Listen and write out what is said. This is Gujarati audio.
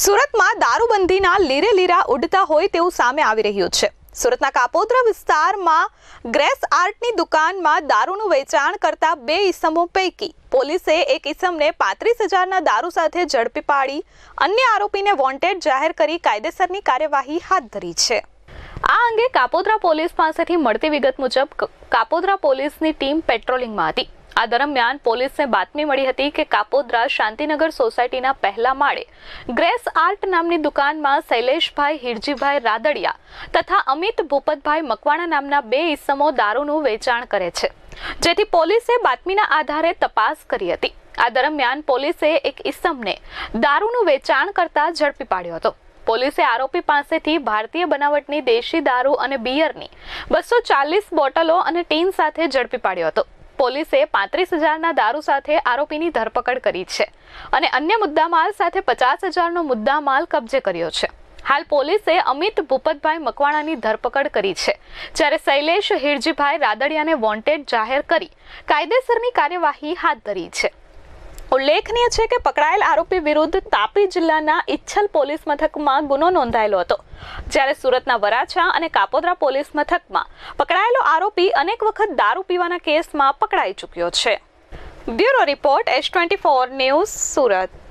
સુરતમાં દારૂબંધીના લીરે લીરા ઉડતા હોય તેવું સામે આવી રહ્યું છે. સુરતના કાપોદ્રા વિસ્તારમાં ગ્રેસ આર્ટની દુકાનમાં દારૂનું વેચાણ કરતા બે ઈસમો પૈકી પોલીસે એક ઈસમને પાંત્રીસ હજારના દારૂ સાથે ઝડપી પાડી અન્ય આરોપીને વોન્ટેડ જાહેર કરી કાયદેસરની કાર્યવાહી હાથ ધરી છે. આ અંગે કાપોદ્રા પોલીસ પાસેથી મળતી વિગત મુજબ કાપોદ્રા પોલીસની ટીમ પેટ્રોલિંગમાં હતી. આ દરમિયાન પોલીસને બાતમી મળી હતી કે કાપોદ્રા શાંતિનગર સોસાયટીના પહેલા માળે ગ્રેસ આર્ટ નામની દુકાનમાં શૈલેષભાઈ હિરજીભાઈ રાદડિયા તથા અમિત ભૂપતભાઈ મકવાણા નામના બે ઈસમો દારૂનું વેચાણ કરે છે. જેથી પોલીસે બાતમીના આધારે તપાસ કરી હતી. આ દરમિયાન પોલીસે એક ઈસમને દારૂનું વેચાણ કરતા ઝડપી પાડ્યો હતો. પોલીસે આરોપી પાસેથી ભારતીય બનાવટની દેશી દારૂ અને બિયરની બસો ચાલીસ બોટલો અને ટીન સાથે ઝડપી પાડ્યો હતો. પોલીસે પાંત્રીસ હજારના દારૂ સાથે આરોપીની ધરપકડ કરી છે અને અન્ય મુદ્દામાલ સાથે પચાસ હજારનો મુદ્દામાલ કબજે કર્યો છે. હાલ પોલીસે અમિત ભૂપતભાઈ મકવાણાની ધરપકડ કરી છે, જ્યારે શૈલેષ હિરજીભાઈ રાદડિયાને વોન્ટેડ જાહેર કરી કાયદેસરની કાર્યવાહી હાથ ધરી છે. ઉલ્લેખનીય છે કે પકડાયેલ આરોપી વિરુદ્ધ તાપી જિલ્લાના ઇચ્છલ પોલીસ મથકમાં ગુનો નોંધાયેલો હતો. જ્યારે સુરતના વરાછા અને કાપોદ્રા પોલીસ મથકમાં પકડાયેલો આરોપી અનેક વખત દારૂ પીવાના કેસમાં પકડાઈ ચૂક્યો છે. Bureau report S twenty four news Surat.